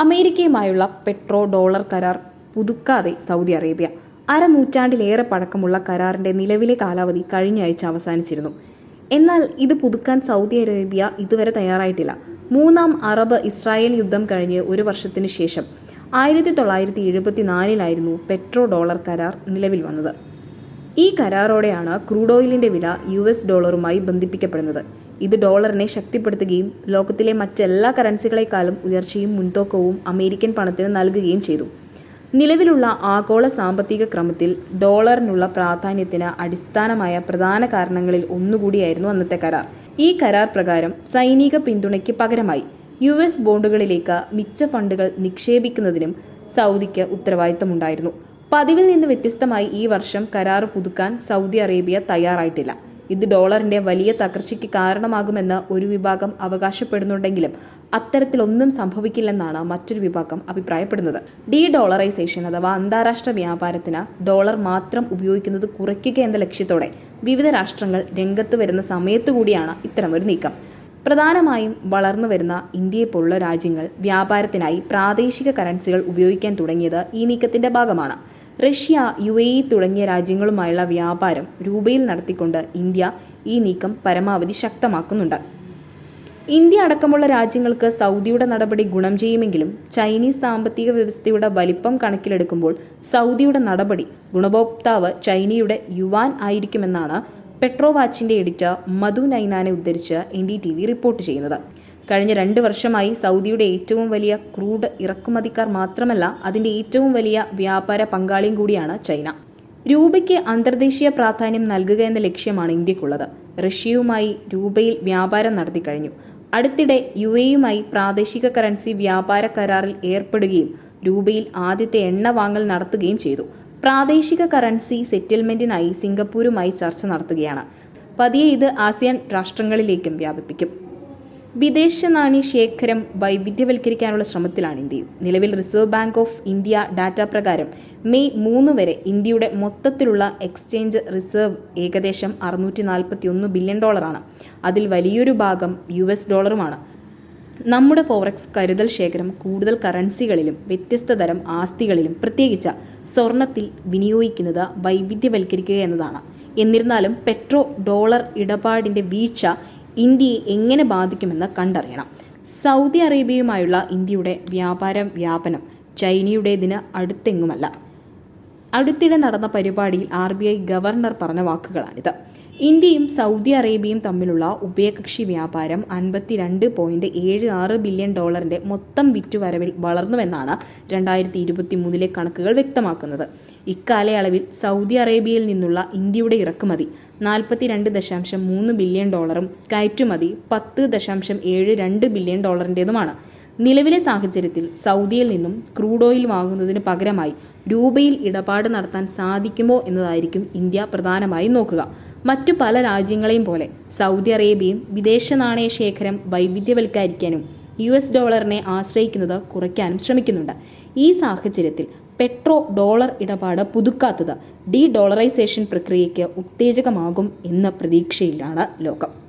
അമേരിക്കയുമായുള്ള petro dollar കരാർ പുതുക്കാതെ Saudi Arabia. അരനൂറ്റാണ്ടിലേറെ പഴക്കമുള്ള കരാറിന്റെ നിലവിലെ കാലാവധി കഴിഞ്ഞ ആഴ്ച അവസാനിച്ചിരുന്നു. എന്നാൽ ഇത് പുതുക്കാൻ സൗദി അറേബ്യ ഇതുവരെ തയ്യാറായിട്ടില്ല. മൂന്നാം അറബ് ഇസ്രായേൽ യുദ്ധം കഴിഞ്ഞ് ഒരു വർഷത്തിന് ശേഷം ആയിരത്തി തൊള്ളായിരത്തി എഴുപത്തിനാലിലായിരുന്നു പെട്രോ ഡോളർ കരാർ നിലവിൽ വന്നത്. ഈ കരാറോടെയാണ് ക്രൂഡ് ഓയിലിന്റെ വില യു എസ് ഡോളറുമായി ബന്ധിപ്പിക്കപ്പെടുന്നത്. ഇത് ഡോളറിനെ ശക്തിപ്പെടുത്തുകയും ലോകത്തിലെ മറ്റെല്ലാ കറൻസികളെക്കാളും ഉയർച്ചയും മുൻതൂക്കവും അമേരിക്കൻ പണത്തിന് നൽകുകയും ചെയ്തു. നിലവിലുള്ള ആഗോള സാമ്പത്തിക ക്രമത്തിൽ ഡോളറിനുള്ള പ്രാധാന്യത്തിന് അടിസ്ഥാനമായ പ്രധാന കാരണങ്ങളിൽ ഒന്നുകൂടിയായിരുന്നു അന്നത്തെ കരാർ. ഈ കരാർ പ്രകാരം സൈനിക പിന്തുണയ്ക്ക് പകരമായി യു എസ് ബോണ്ടുകളിലേക്ക് മിച്ച ഫണ്ടുകൾ നിക്ഷേപിക്കുന്നതിനും സൗദിക്ക് ഉത്തരവാദിത്തമുണ്ടായിരുന്നു. പതിവിൽ നിന്ന് വ്യത്യസ്തമായി ഈ വർഷം കരാർ പുതുക്കാൻ സൗദി അറേബ്യ തയ്യാറായിട്ടില്ല. ഇത് ഡോളറിന്റെ വലിയ തകർച്ചയ്ക്ക് കാരണമാകുമെന്ന് ഒരു വിഭാഗം അവകാശപ്പെടുന്നുണ്ടെങ്കിലും അത്തരത്തിലൊന്നും സംഭവിക്കില്ലെന്നാണ് മറ്റൊരു വിഭാഗം അഭിപ്രായപ്പെടുന്നത്. ഡി ഡോളറൈസേഷൻ അഥവാ അന്താരാഷ്ട്ര വ്യാപാരത്തിന് ഡോളർ മാത്രം ഉപയോഗിക്കുന്നത് കുറയ്ക്കുക എന്ന ലക്ഷ്യത്തോടെ വിവിധ രാഷ്ട്രങ്ങൾ രംഗത്ത് വരുന്ന സമയത്തു കൂടിയാണ് ഇത്തരമൊരു നീക്കം. പ്രധാനമായും വളർന്നു വരുന്ന ഇന്ത്യയെപ്പോലുള്ള രാജ്യങ്ങൾ വ്യാപാരത്തിനായി പ്രാദേശിക കറൻസികൾ ഉപയോഗിക്കാൻ തുടങ്ങിയത് ഈ നീക്കത്തിന്റെ ഭാഗമാണ്. റഷ്യ യു എ ഇ തുടങ്ങിയ രാജ്യങ്ങളുമായുള്ള വ്യാപാരം രൂപയിൽ നടത്തിക്കൊണ്ട് ഇന്ത്യ ഈ നീക്കം പരമാവധി ശക്തമാക്കുന്നുണ്ട്. ഇന്ത്യ അടക്കമുള്ള രാജ്യങ്ങൾക്ക് സൗദിയുടെ നടപടി ഗുണം ചെയ്യുമെങ്കിലും ചൈനീസ് സാമ്പത്തിക വ്യവസ്ഥയുടെ വലിപ്പം കണക്കിലെടുക്കുമ്പോൾ സൗദിയുടെ നടപടി ഗുണഭോക്താവ് ചൈനയുടെ യുവാൻ ആയിരിക്കുമെന്നാണ് പെട്രോവാച്ചിന്റെ എഡിറ്റർ മധു നൈനാനെ ഉദ്ധരിച്ച് N D T V report ചെയ്യുന്നത്. കഴിഞ്ഞ രണ്ട് വർഷമായി സൗദിയുടെ ഏറ്റവും വലിയ ക്രൂഡ് ഇറക്കുമതിക്കാർ മാത്രമല്ല അതിന്റെ ഏറ്റവും വലിയ വ്യാപാര പങ്കാളിയും കൂടിയാണ് ചൈന. രൂപയ്ക്ക് അന്തർദേശീയ പ്രാധാന്യം നൽകുക എന്ന ലക്ഷ്യമാണ് ഇന്ത്യക്കുള്ളത്. റഷ്യയുമായി രൂപയിൽ വ്യാപാരം നടത്തി കഴിഞ്ഞു. അടുത്തിടെ യു എയുമായി പ്രാദേശിക കറൻസി വ്യാപാര കരാറിൽ ഏർപ്പെടുകയും രൂപയിൽ ആദ്യത്തെ എണ്ണ വാങ്ങൽ നടത്തുകയും ചെയ്തു. പ്രാദേശിക കറൻസി സെറ്റിൽമെന്റിനായി സിംഗപ്പൂരുമായി ചർച്ച നടത്തുകയാണ്. പതിയെ ഇത് ആസിയാൻ രാഷ്ട്രങ്ങളിലേക്കും വ്യാപിപ്പിക്കും. വിദേശ നാണ്യ ശേഖരം വൈവിധ്യവൽക്കരിക്കാനുള്ള ശ്രമത്തിലാണ് ഇന്ത്യയും. നിലവിൽ Reserve Bank of India data പ്രകാരം മെയ് മൂന്ന് വരെ ഇന്ത്യയുടെ മൊത്തത്തിലുള്ള എക്സ്ചേഞ്ച് റിസർവ് ഏകദേശം അറുന്നൂറ്റി നാൽപ്പത്തി ഒന്ന് ബില്യൺ ഡോളറാണ് അതിൽ വലിയൊരു ഭാഗം യു എസ് ഡോളറുമാണ് നമ്മുടെ ഫോറക്സ് കരുതൽ ശേഖരം കൂടുതൽ കറൻസികളിലും വ്യത്യസ്ത തരം ആസ്തികളിലും പ്രത്യേകിച്ച് സ്വർണത്തിൽ വിനിയോഗിക്കുന്നത് വൈവിധ്യവൽക്കരിക്കുക എന്നതാണ്. എന്നിരുന്നാലും പെട്രോ ഡോളർ ഇടപാടിന്റെ വീഴ്ച ഇന്ത്യയെ എങ്ങനെ ബാധിക്കുമെന്ന് കണ്ടറിയണം. സൗദി അറേബ്യയുമായുള്ള ഇന്ത്യയുടെ വ്യാപാര വ്യാപനം ചൈനയുടേതിന് അടുത്തെങ്ങുമല്ല. അടുത്തിടെ നടന്ന പരിപാടിയിൽ ആർ ബി ഐ ഗവർണർ പറഞ്ഞ വാക്കുകളാണിത്. ഇന്ത്യയും സൗദി അറേബ്യയും തമ്മിലുള്ള ഉഭയകക്ഷി വ്യാപാരം അൻപത്തിരണ്ട് പോയിന്റ് ഏഴ് ആറ് ബില്യൺ ഡോളറിന്റെ മൊത്തം വിറ്റുവരവിൽ വളർന്നുവെന്നാണ് രണ്ടായിരത്തി ഇരുപത്തി മൂന്നിലെ കണക്കുകൾ വ്യക്തമാക്കുന്നത്. ഇക്കാലയളവിൽ സൗദി അറേബ്യയിൽ നിന്നുള്ള ഇന്ത്യയുടെ ഇറക്കുമതി നാൽപ്പത്തിരണ്ട് ദശാംശം മൂന്ന് ബില്യൺ ഡോളറും കയറ്റുമതി പത്ത് ദശാംശം ഏഴ് രണ്ട് ബില്യൺ ഡോളറിന്റെതുമാണ് നിലവിലെ സാഹചര്യത്തിൽ സൗദിയിൽ നിന്നും ക്രൂഡ് ഓയിൽ വാങ്ങുന്നതിന് പകരമായി രൂപയിൽ ഇടപാട് നടത്താൻ സാധിക്കുമോ എന്നതായിരിക്കും ഇന്ത്യ പ്രധാനമായും നോക്കുക. മറ്റു പല രാജ്യങ്ങളെയും പോലെ. സൗദി അറേബ്യയും വിദേശ നാണയ ശേഖരം വൈവിധ്യവൽക്കരിക്കാനും യു എസ് ഡോളറിനെ ആശ്രയിക്കുന്നത് കുറയ്ക്കാനും ശ്രമിക്കുന്നുണ്ട്. ഈ സാഹചര്യത്തിൽ പെട്രോ ഡോളർ ഇടപാട് പുതുക്കാത്തത് ഡി ഡോളറൈസേഷൻ പ്രക്രിയയ്ക്ക് ഉത്തേജകമാകും എന്ന പ്രതീക്ഷയിലാണ് ലോകം.